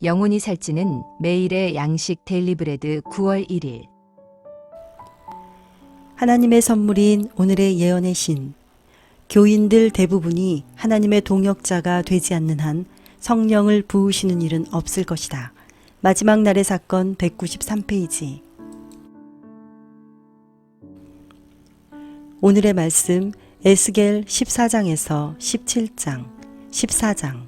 영혼이 살찌는 매일의 양식 데일리 브레드 9월 1일 하나님의 선물인 오늘의 예언의 신. 교인들 대부분이 하나님의 동역자가 되지 않는 한 성령을 부으시는 일은 없을 것이다. 마지막 날의 사건 193페이지. 오늘의 말씀 에스겔 14장에서 17장, 14장.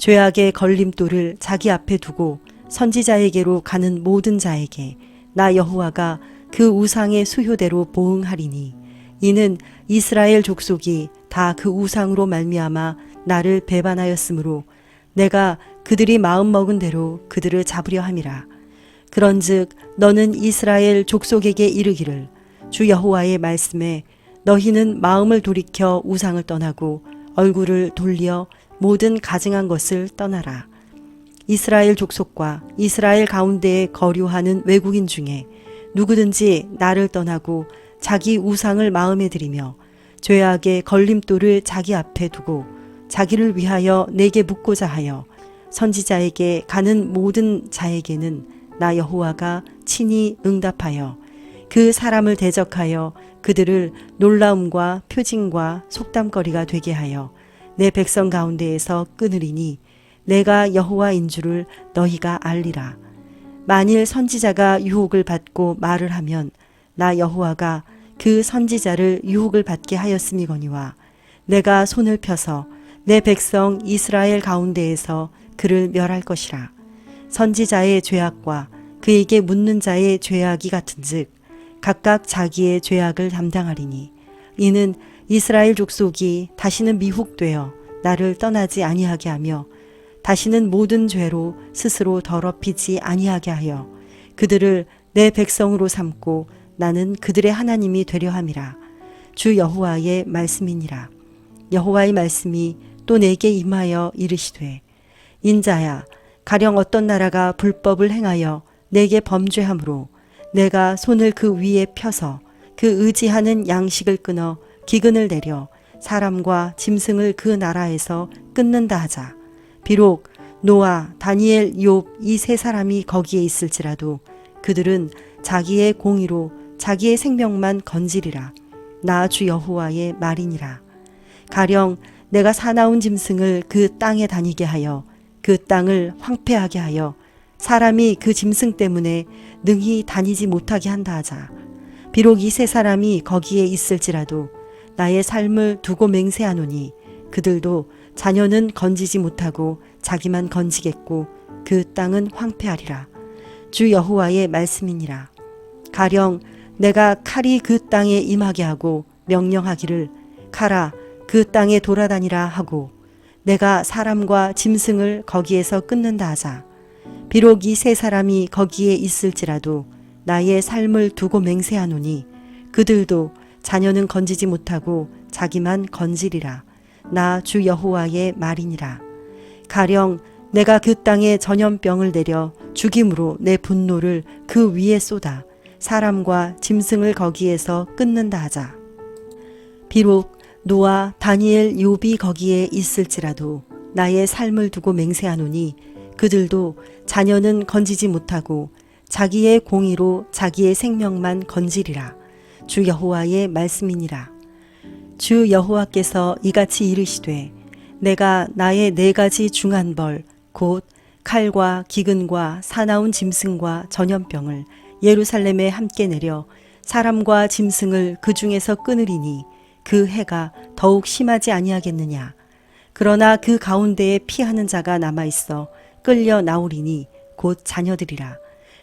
죄악의 걸림돌을 자기 앞에 두고 선지자에게로 가는 모든 자에게 나 여호와가 그 우상의 수효대로 보응하리니 이는 이스라엘 족속이 다 그 우상으로 말미암아 나를 배반하였으므로 내가 그들이 마음 먹은 대로 그들을 잡으려 함이라. 그런즉 너는 이스라엘 족속에게 이르기를 주 여호와의 말씀에 너희는 마음을 돌이켜 우상을 떠나고 얼굴을 돌려 모든 가증한 것을 떠나라. 이스라엘 족속과 이스라엘 가운데에 거류하는 외국인 중에 누구든지 나를 떠나고 자기 우상을 마음에 들이며 죄악의 걸림돌을 자기 앞에 두고 자기를 위하여 내게 묻고자 하여 선지자에게 가는 모든 자에게는 나 여호와가 친히 응답하여 그 사람을 대적하여 그들을 놀라움과 표징과 속담거리가 되게 하여 내 백성 가운데에서 끊으리니 내가 여호와인 줄을 너희가 알리라. 만일 선지자가 유혹을 받고 말을 하면 나 여호와가 그 선지자를 유혹을 받게 하였음이거니와 내가 손을 펴서 내 백성 이스라엘 가운데에서 그를 멸할 것이라. 선지자의 죄악과 그에게 묻는 자의 죄악이 같은즉 각각 자기의 죄악을 담당하리니 이는 이스라엘 족속이 다시는 미혹되어 나를 떠나지 아니하게 하며 다시는 모든 죄로 스스로 더럽히지 아니하게 하여 그들을 내 백성으로 삼고 나는 그들의 하나님이 되려 함이라. 주 여호와의 말씀이니라. 여호와의 말씀이 또 내게 임하여 이르시되 인자야 가령 어떤 나라가 불법을 행하여 내게 범죄함으로 내가 손을 그 위에 펴서 그 의지하는 양식을 끊어 기근을 내려 사람과 짐승을 그 나라에서 끊는다 하자. 비록 노아, 다니엘, 욥 이 세 사람이 거기에 있을지라도 그들은 자기의 공의로 자기의 생명만 건지리라. 나 주 여호와의 말이니라. 가령 내가 사나운 짐승을 그 땅에 다니게 하여 그 땅을 황폐하게 하여 사람이 그 짐승 때문에 능히 다니지 못하게 한다 하자. 비록 이 세 사람이 거기에 있을지라도 나의 삶을 두고 맹세하노니 그들도 자녀는 건지지 못하고 자기만 건지겠고 그 땅은 황폐하리라. 주 여호와의 말씀이니라. 가령 내가 칼이 그 땅에 임하게 하고 명령하기를 칼아 그 땅에 돌아다니라 하고 내가 사람과 짐승을 거기에서 끊는다 하자. 비록 이 세 사람이 거기에 있을지라도 나의 삶을 두고 맹세하노니 그들도 자녀는 건지지 못하고 자기만 건지리라. 나 주 여호와의 말이니라. 가령 내가 그 땅에 전염병을 내려 죽임으로 내 분노를 그 위에 쏟아 사람과 짐승을 거기에서 끊는다 하자. 비록 노아, 다니엘, 욥이 거기에 있을지라도 나의 삶을 두고 맹세하노니 그들도 자녀는 건지지 못하고 자기의 공의로 자기의 생명만 건지리라. 주 여호와의 말씀이니라. 주 여호와께서 이같이 이르시되 내가 나의 네 가지 중한 벌 곧 칼과 기근과 사나운 짐승과 전염병을 예루살렘에 함께 내려 사람과 짐승을 그 중에서 끊으리니 그 해가 더욱 심하지 아니하겠느냐 그러나 그 가운데에 피하는 자가 남아 있어 끌려 나오리니 곧 자녀들이라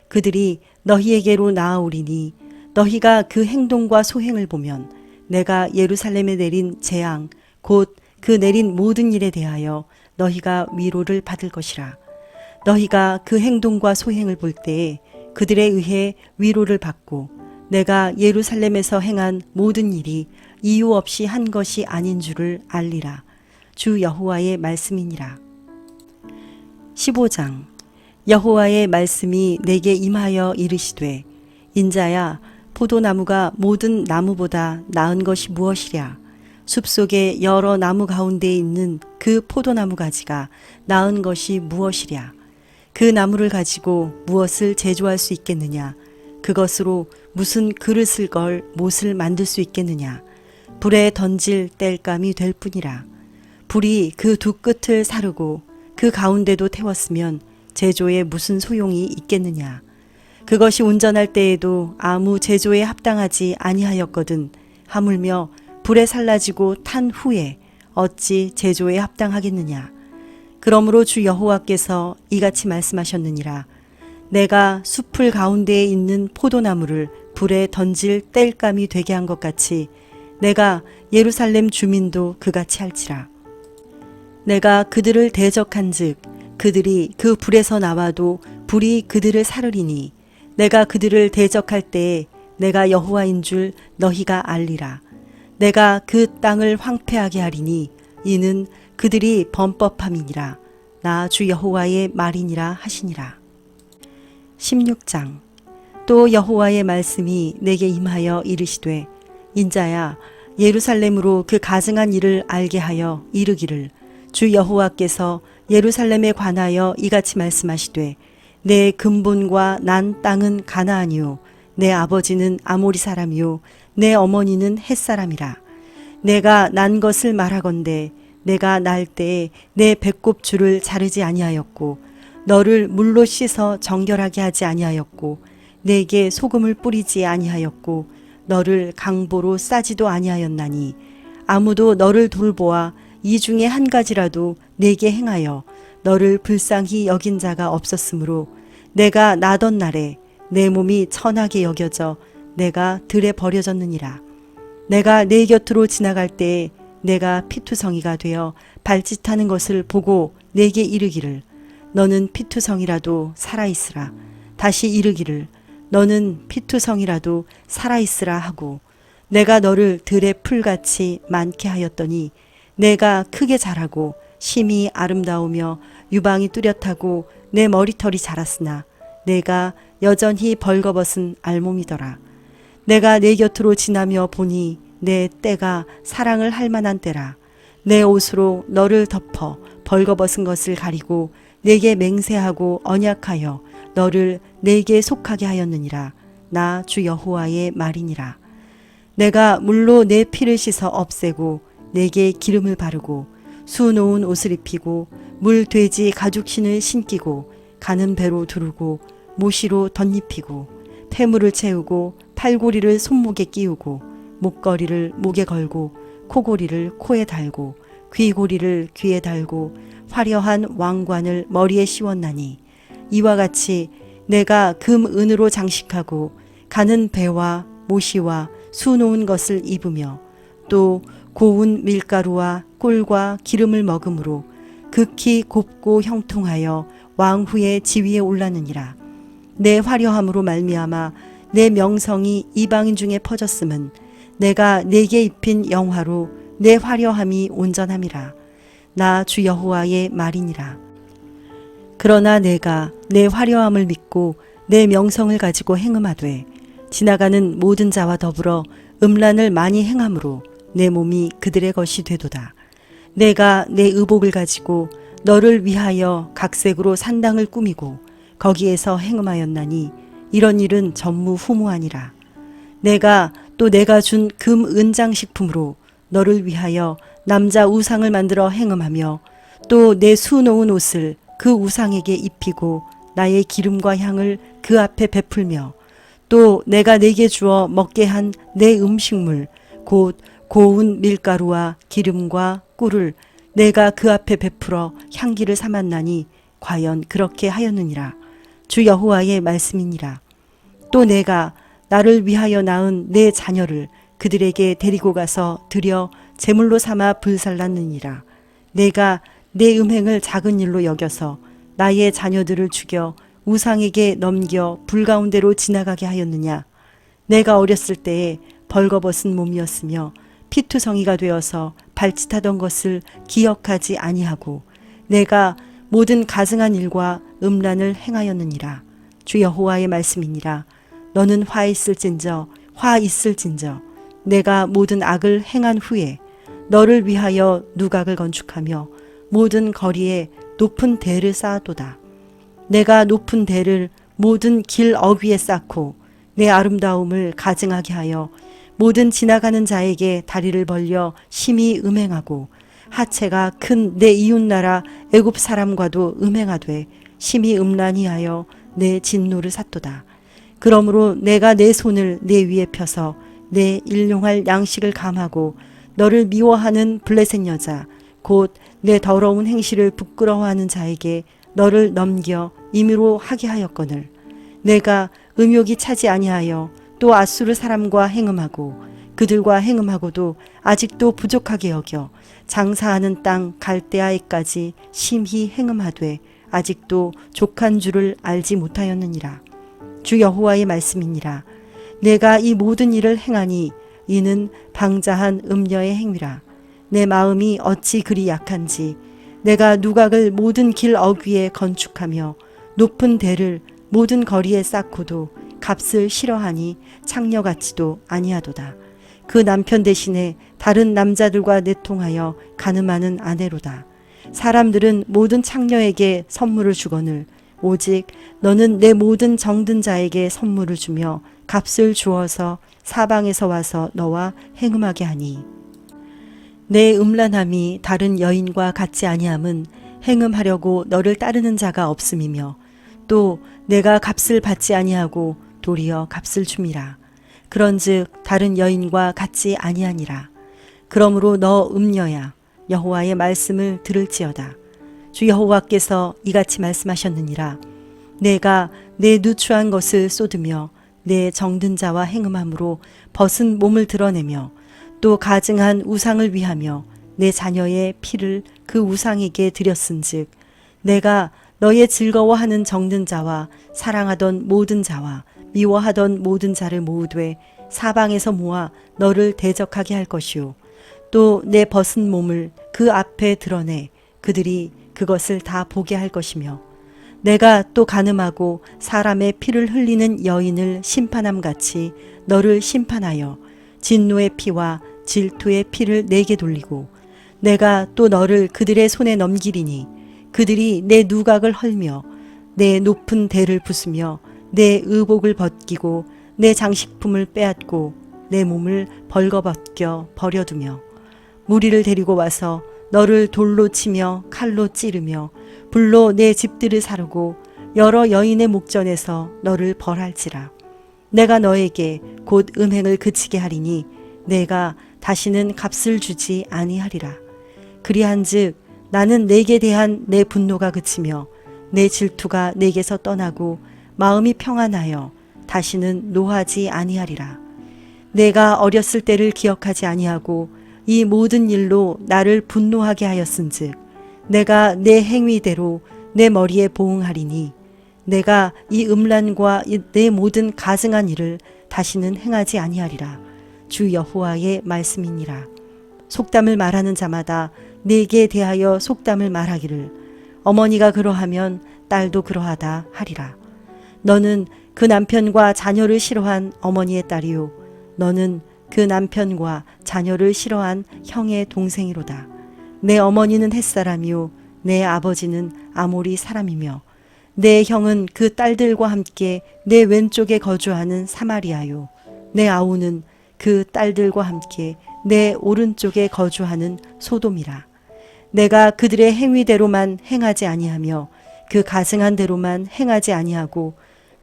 그들이 너희에게로 나아오리니 너희가 그 행동과 소행을 보면 내가 예루살렘에 내린 재앙 곧 그 내린 모든 일에 대하여 너희가 위로를 받을 것이라 너희가 그 행동과 소행을 볼 때에 그들에 의해 위로를 받고 내가 예루살렘에서 행한 모든 일이 이유 없이 한 것이 아닌 줄을 알리라. 주 여호와의 말씀이니라. 15장 여호와의 말씀이 내게 임하여 이르시되 인자야 포도나무가 모든 나무보다 나은 것이 무엇이랴? 숲속의 여러 나무 가운데 있는 그 포도나무 가지가 나은 것이 무엇이랴? 그 나무를 가지고 무엇을 제조할 수 있겠느냐? 그것으로 무슨 그릇을 걸 못을 만들 수 있겠느냐? 불에 던질 땔감이 될 뿐이라. 불이 그 두 끝을 사르고 그 가운데도 태웠으면 제조에 무슨 소용이 있겠느냐. 그것이 운전할 때에도 아무 제조에 합당하지 아니하였거든. 하물며 불에 살라지고 탄 후에 어찌 제조에 합당하겠느냐. 그러므로 주 여호와께서 이같이 말씀하셨느니라. 내가 숲을 가운데에 있는 포도나무를 불에 던질 땔감이 되게 한 것 같이 내가 예루살렘 주민도 그같이 할지라. 내가 그들을 대적한즉 그들이 그 불에서 나와도 불이 그들을 사르리니 내가 그들을 대적할 때에 내가 여호와인 줄 너희가 알리라. 내가 그 땅을 황폐하게 하리니 이는 그들이 범법함이니라. 나 주 여호와의 말이니라 하시니라. 16장. 또 여호와의 말씀이 내게 임하여 이르시되 인자야 예루살렘으로 그 가증한 일을 알게 하여 이르기를 주 여호와께서 예루살렘에 관하여 이같이 말씀하시되 내 근본과 난 땅은 가나안이요. 내 아버지는 아모리 사람이요. 내 어머니는 햇 사람이라. 내가 난 것을 말하건대 내가 날 때에 내 배꼽 줄을 자르지 아니하였고 너를 물로 씻어 정결하게 하지 아니하였고 내게 소금을 뿌리지 아니하였고 너를 강보로 싸지도 아니하였나니 아무도 너를 돌보아 이 중에 한 가지라도 내게 행하여 너를 불쌍히 여긴 자가 없었으므로 내가 나던 날에 내 몸이 천하게 여겨져 내가 들에 버려졌느니라. 내가 내 곁으로 지나갈 때에 내가 피투성이가 되어 발짓하는 것을 보고 내게 이르기를 너는 피투성이라도 살아있으라. 다시 이르기를 너는 피투성이라도 살아있으라 하고 내가 너를 들의 풀같이 많게 하였더니 내가 크게 자라고 심히 아름다우며 유방이 뚜렷하고 내 머리털이 자랐으나 내가 여전히 벌거벗은 알몸이더라. 내가 내 곁으로 지나며 보니 내 때가 사랑을 할 만한 때라. 내 옷으로 너를 덮어 벌거벗은 것을 가리고 내게 맹세하고 언약하여 너를 내게 속하게 하였느니라. 나 주 여호와의 말이니라. 내가 물로 내 피를 씻어 없애고 내게 기름을 바르고 수놓은 옷을 입히고 물 돼지 가죽 신을 신기고 가는 배로 두르고 모시로 덧입히고 폐물을 채우고 팔고리를 손목에 끼우고 목걸이를 목에 걸고 코고리를 코에 달고 귀고리를 귀에 달고 화려한 왕관을 머리에 씌웠나니 이와 같이 내가 금 은으로 장식하고 가는 배와 모시와 수놓은 것을 입으며 또 고운 밀가루와 꿀과 기름을 먹음으로 극히 곱고 형통하여 왕후의 지위에 올랐느니라. 내 화려함으로 말미암아 내 명성이 이방인 중에 퍼졌음은 내가 내게 입힌 영화로 내 화려함이 온전함이라. 나 주 여호와의 말이니라. 그러나 내가 내 화려함을 믿고 내 명성을 가지고 행음하되 지나가는 모든 자와 더불어 음란을 많이 행함으로 내 몸이 그들의 것이 되도다. 내가 내 의복을 가지고 너를 위하여 각색으로 산당을 꾸미고 거기에서 행음하였나니 이런 일은 전무후무하니라. 내가 또 내가 준 금 은장식품으로 너를 위하여 남자 우상을 만들어 행음하며 또 내 수놓은 옷을 그 우상에게 입히고 나의 기름과 향을 그 앞에 베풀며 또 내가 내게 주어 먹게 한 내 음식물 곧 고운 밀가루와 기름과 꿀을 내가 그 앞에 베풀어 향기를 삼았나니 과연 그렇게 하였느니라. 주 여호와의 말씀이니라. 또 내가 나를 위하여 낳은 내 자녀를 그들에게 데리고 가서 들여 제물로 삼아 불살랐느니라. 내가 내 음행을 작은 일로 여겨서 나의 자녀들을 죽여 우상에게 넘겨 불 가운데로 지나가게 하였느냐? 내가 어렸을 때에 벌거벗은 몸이었으며 피투성이가 되어서 발짓하던 것을 기억하지 아니하고 내가 모든 가증한 일과 음란을 행하였느니라. 주 여호와의 말씀이니라. 너는 화 있을진저 화 있을진저 내가 모든 악을 행한 후에 너를 위하여 누각을 건축하며 모든 거리에 높은 대를 쌓았도다. 내가 높은 대를 모든 길 어귀에 쌓고 내 아름다움을 가증하게 하여 모든 지나가는 자에게 다리를 벌려 심히 음행하고 하체가 큰 내 이웃나라 애굽 사람과도 음행하되 심히 음란히 하여 내 진노를 샀도다. 그러므로 내가 내 손을 내 위에 펴서 내 일용할 양식을 감하고 너를 미워하는 블레셋 여자 곧 내 더러운 행실을 부끄러워하는 자에게 너를 넘겨 임의로 하게 하였거늘 내가 음욕이 차지 아니하여 또 아수르 사람과 행음하고 그들과 행음하고도 아직도 부족하게 여겨 장사하는 땅 갈대아에까지 심히 행음하되 아직도 족한 줄을 알지 못하였느니라. 주 여호와의 말씀이니라. 내가 이 모든 일을 행하니 이는 방자한 음녀의 행위라. 내 마음이 어찌 그리 약한지 내가 누각을 모든 길 어귀에 건축하며 높은 대를 모든 거리에 쌓고도 값을 싫어하니 창녀 같지도 아니하도다. 그 남편 대신에 다른 남자들과 내통하여 가늠하는 아내로다. 사람들은 모든 창녀에게 선물을 주거늘 오직 너는 내 모든 정든 자에게 선물을 주며 값을 주어서 사방에서 와서 너와 행음하게 하니 내 음란함이 다른 여인과 같지 아니함은 행음하려고 너를 따르는 자가 없음이며 또 내가 값을 받지 아니하고 도리어 값을 줌이라 그런즉 다른 여인과 같지 아니하니라. 그러므로 너 음녀야 여호와의 말씀을 들을지어다. 주 여호와께서 이같이 말씀하셨느니라. 내가 내 누추한 것을 쏟으며 내 정든 자와 행음함으로 벗은 몸을 드러내며 또 가증한 우상을 위하며 내 자녀의 피를 그 우상에게 드렸은즉 내가 너의 즐거워하는 정든 자와 사랑하던 모든 자와 미워하던 모든 자를 모으되 사방에서 모아 너를 대적하게 할 것이요. 또 내 벗은 몸을 그 앞에 드러내 그들이 그것을 다 보게 할 것이며 내가 또 가늠하고 사람의 피를 흘리는 여인을 심판함 같이 너를 심판하여 진노의 피와 질투의 피를 내게 돌리고 내가 또 너를 그들의 손에 넘기리니 그들이 내 누각을 헐며 내 높은 대를 부수며 내 의복을 벗기고 내 장식품을 빼앗고 내 몸을 벌거벗겨 버려두며 무리를 데리고 와서 너를 돌로 치며 칼로 찌르며 불로 내 집들을 사르고 여러 여인의 목전에서 너를 벌할지라. 내가 너에게 곧 음행을 그치게 하리니 내가 다시는 값을 주지 아니하리라. 그리한즉 나는 내게 대한 내 분노가 그치며 내 질투가 내게서 떠나고 마음이 평안하여 다시는 노하지 아니하리라. 내가 어렸을 때를 기억하지 아니하고 이 모든 일로 나를 분노하게 하였은즉 내가 내 행위대로 내 머리에 보응하리니 내가 이 음란과 이내 모든 가증한 일을 다시는 행하지 아니하리라. 주 여호와의 말씀이니라. 속담을 말하는 자마다 내게 대하여 속담을 말하기를 어머니가 그러하면 딸도 그러하다 하리라 너는 그 남편과 자녀를 싫어한 어머니의 딸이요 너는 그 남편과 자녀를 싫어한 형의 동생이로다. 내 어머니는 햇사람이요 내 아버지는 아모리 사람이며 내 형은 그 딸들과 함께 내 왼쪽에 거주하는 사마리아요 내 아우는 그 딸들과 함께 내 오른쪽에 거주하는 소돔이라. 내가 그들의 행위대로만 행하지 아니하며 그 가증한 대로만 행하지 아니하고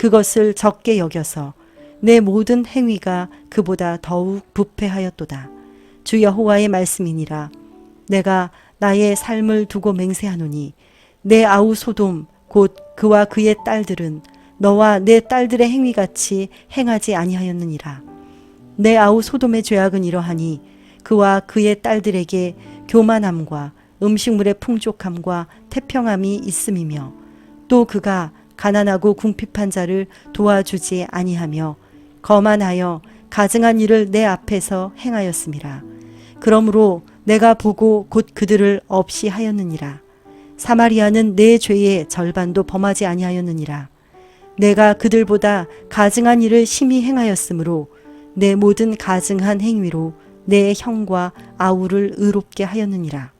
그것을 적게 여겨서 내 모든 행위가 그보다 더욱 부패하였도다. 주 여호와의 말씀이니라. 내가 나의 삶을 두고 맹세하노니 내 아우 소돔 곧 그와 그의 딸들은 너와 내 딸들의 행위같이 행하지 아니하였느니라. 내 아우 소돔의 죄악은 이러하니 그와 그의 딸들에게 교만함과 음식물의 풍족함과 태평함이 있음이며 또 그가 가난하고 궁핍한 자를 도와주지 아니하며 거만하여 가증한 일을 내 앞에서 행하였음이라. 그러므로 내가 보고 곧 그들을 없이 하였느니라. 사마리아는 내 죄의 절반도 범하지 아니하였느니라. 내가 그들보다 가증한 일을 심히 행하였으므로 내 모든 가증한 행위로 내 형과 아우를 의롭게 하였느니라.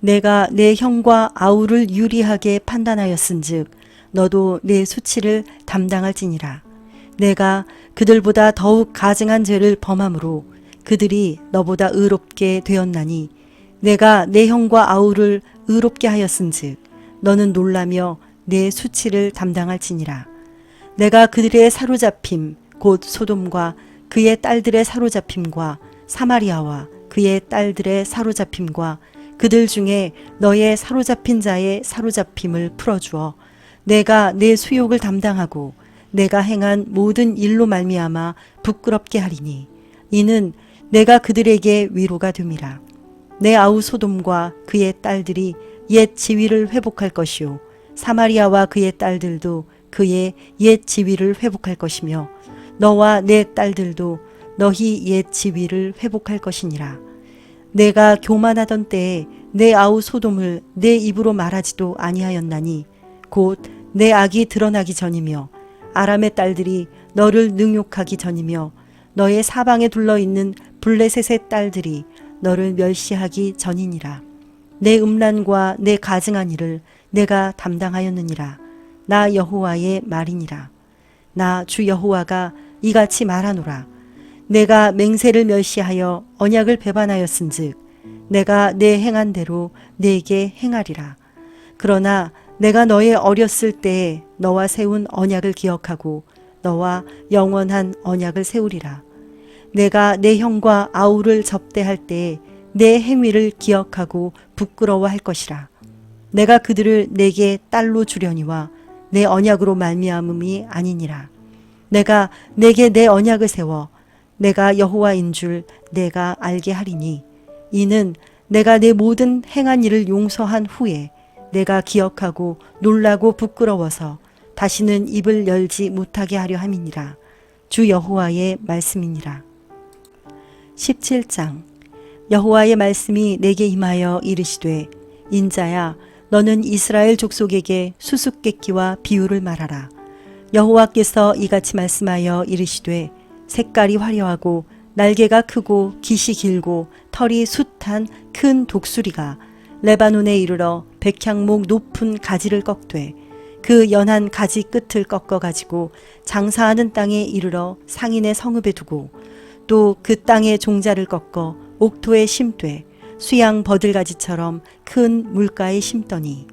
내가 내 형과 아우를 유리하게 판단하였은즉 너도 내 수치를 담당할지니라. 내가 그들보다 더욱 가증한 죄를 범함으로 그들이 너보다 의롭게 되었나니 내가 내 형과 아우를 의롭게 하였은즉 너는 놀라며 내 수치를 담당할지니라. 내가 그들의 사로잡힘 곧 소돔과 그의 딸들의 사로잡힘과 사마리아와 그의 딸들의 사로잡힘과 그들 중에 너의 사로잡힌 자의 사로잡힘을 풀어주어 내가 내 수욕을 담당하고 내가 행한 모든 일로 말미암아 부끄럽게 하리니 이는 내가 그들에게 위로가 됨이라. 내 아우 소돔과 그의 딸들이 옛 지위를 회복할 것이요 사마리아와 그의 딸들도 그의 옛 지위를 회복할 것이며 너와 내 딸들도 너희 옛 지위를 회복할 것이니라. 내가 교만하던 때에 내 아우 소돔을 내 입으로 말하지도 아니하였나니 곧 내 악이 드러나기 전이며 아람의 딸들이 너를 능욕하기 전이며 너의 사방에 둘러 있는 블레셋의 딸들이 너를 멸시하기 전이니라. 내 음란과 내 가증한 일을 내가 담당하였느니라. 나 여호와의 말이니라. 나 주 여호와가 이같이 말하노라. 내가 맹세를 멸시하여 언약을 배반하였은즉 내가 내 행한 대로 내게 행하리라. 그러나 내가 너의 어렸을 때에 너와 세운 언약을 기억하고 너와 영원한 언약을 세우리라. 내가 내 형과 아우를 접대할 때에 내 행위를 기억하고 부끄러워할 것이라. 내가 그들을 내게 딸로 주려니와 내 언약으로 말미암음이 아니니라. 내가 내게 내 언약을 세워 내가 여호와인 줄 내가 알게 하리니 이는 내가 내 모든 행한 일을 용서한 후에 내가 기억하고 놀라고 부끄러워서 다시는 입을 열지 못하게 하려 함이니라. 주 여호와의 말씀이니라. 17장 여호와의 말씀이 내게 임하여 이르시되 인자야 너는 이스라엘 족속에게 수수께끼와 비유를 말하라. 여호와께서 이같이 말씀하여 이르시되 색깔이 화려하고 날개가 크고 깃이 길고 털이 숱한 큰 독수리가 레바논에 이르러 백향목 높은 가지를 꺾되 그 연한 가지 끝을 꺾어 가지고 장사하는 땅에 이르러 상인의 성읍에 두고 또 그 땅의 종자를 꺾어 옥토에 심되 수양 버들가지처럼 큰 물가에 심더니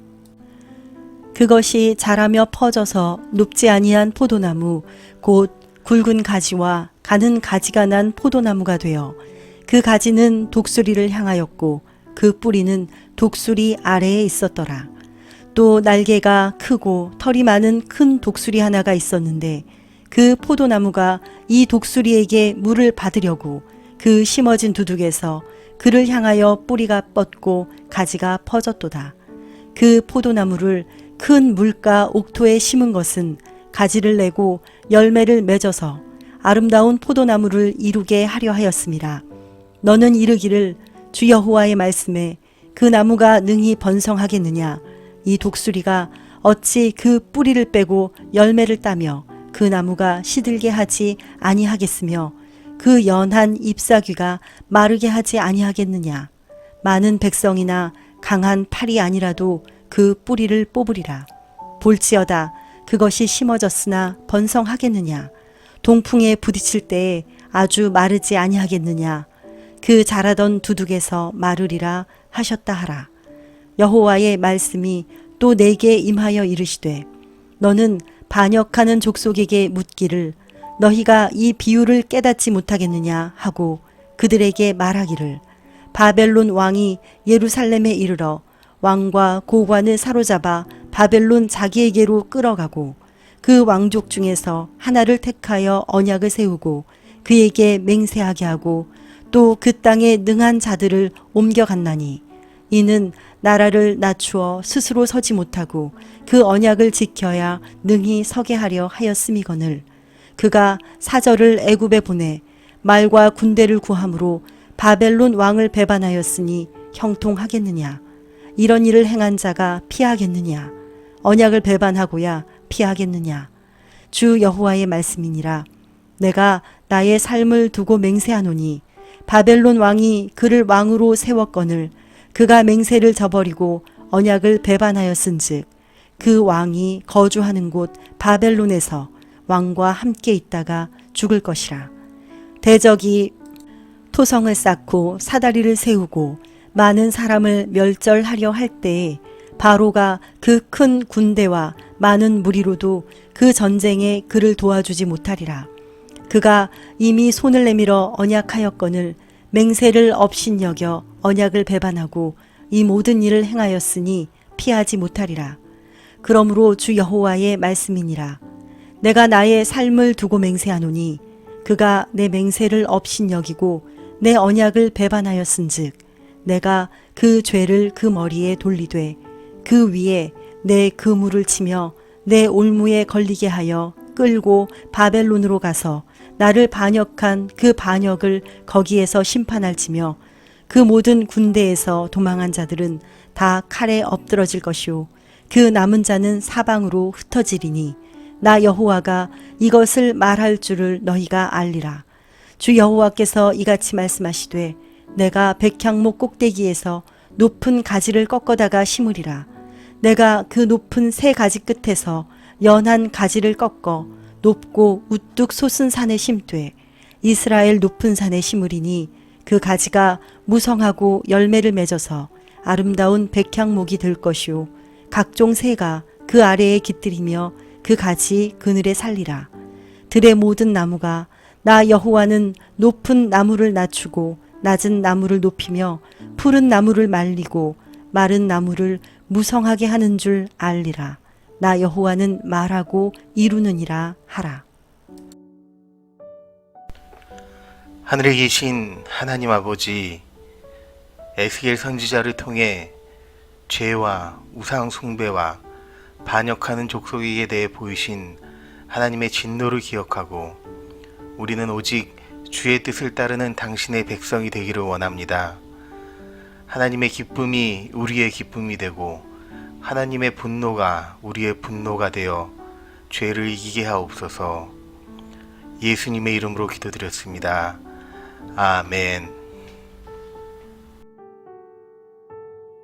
그것이 자라며 퍼져서 높지 아니한 포도나무 곧 굵은 가지와 가는 가지가 난 포도나무가 되어 그 가지는 독수리를 향하였고 그 뿌리는 독수리 아래에 있었더라. 또 날개가 크고 털이 많은 큰 독수리 하나가 있었는데 그 포도나무가 이 독수리에게 물을 받으려고 그 심어진 두둑에서 그를 향하여 뿌리가 뻗고 가지가 퍼졌도다. 그 포도나무를 큰 물가 옥토에 심은 것은 가지를 내고 열매를 맺어서 아름다운 포도나무를 이루게 하려 하였습니다. 너는 이르기를 주 여호와의 말씀에 그 나무가 능히 번성하겠느냐? 이 독수리가 어찌 그 뿌리를 빼고 열매를 따며 그 나무가 시들게 하지 아니하겠으며 그 연한 잎사귀가 마르게 하지 아니하겠느냐? 많은 백성이나 강한 팔이 아니라도 그 뿌리를 뽑으리라. 볼지어다 그것이 심어졌으나 번성하겠느냐? 동풍에 부딪힐 때에 아주 마르지 아니하겠느냐 그 자라던 두둑에서 마르리라 하셨다 하라. 여호와의 말씀이 또 내게 임하여 이르시되 너는 반역하는 족속에게 묻기를 너희가 이 비유를 깨닫지 못하겠느냐 하고 그들에게 말하기를 바벨론 왕이 예루살렘에 이르러 왕과 고관을 사로잡아 바벨론 자기에게로 끌어가고 그 왕족 중에서 하나를 택하여 언약을 세우고 그에게 맹세하게 하고 또 그 땅에 능한 자들을 옮겨갔나니 이는 나라를 낮추어 스스로 서지 못하고 그 언약을 지켜야 능히 서게 하려 하였음이거늘 그가 사절을 애굽에 보내 말과 군대를 구함으로 바벨론 왕을 배반하였으니 형통하겠느냐? 이런 일을 행한 자가 피하겠느냐? 언약을 배반하고야 피하겠느냐? 주 여호와의 말씀이니라. 내가 나의 삶을 두고 맹세하노니 바벨론 왕이 그를 왕으로 세웠거늘 그가 맹세를 저버리고 언약을 배반하였은즉 그 왕이 거주하는 곳 바벨론에서 왕과 함께 있다가 죽을 것이라 대적이 토성을 쌓고 사다리를 세우고 많은 사람을 멸절하려 할 때에 바로가 그 큰 군대와 많은 무리로도 그 전쟁에 그를 도와주지 못하리라. 그가 이미 손을 내밀어 언약하였거늘 맹세를 업신여겨 언약을 배반하고 이 모든 일을 행하였으니 피하지 못하리라. 그러므로 주 여호와의 말씀이니라. 내가 나의 삶을 두고 맹세하노니 그가 내 맹세를 업신여기고 내 언약을 배반하였은즉 내가 그 죄를 그 머리에 돌리되 그 위에 내 그물을 치며 내 올무에 걸리게 하여 끌고 바벨론으로 가서 나를 반역한 그 반역을 거기에서 심판할지며 그 모든 군대에서 도망한 자들은 다 칼에 엎드러질 것이요 그 남은 자는 사방으로 흩어지리니 나 여호와가 이것을 말할 줄을 너희가 알리라. 주 여호와께서 이같이 말씀하시되 내가 백향목 꼭대기에서 높은 가지를 꺾어다가 심으리라. 내가 그 높은 새 가지 끝에서 연한 가지를 꺾어 높고 우뚝 솟은 산에 심되 이스라엘 높은 산에 심으리니 그 가지가 무성하고 열매를 맺어서 아름다운 백향목이 될 것이요 각종 새가 그 아래에 깃들이며 그 가지 그늘에 살리라 들의 모든 나무가 나 여호와는 높은 나무를 낮추고 낮은 나무를 높이며 푸른 나무를 말리고 마른 나무를 무성하게 하는 줄 알리라. 나 여호와는 말하고 이루느니라 하라. 하늘에 계신 하나님 아버지 에스겔 선지자를 통해 죄와 우상 숭배와 반역하는 족속에게 대해 보이신 하나님의 진노를 기억하고 우리는 오직 주의 뜻을 따르는 당신의 백성이 되기를 원합니다. 하나님의 기쁨이 우리의 기쁨이 되고 하나님의 분노가 우리의 분노가 되어 죄를 이기게 하옵소서. 예수님의 이름으로 기도드렸습니다. 아멘.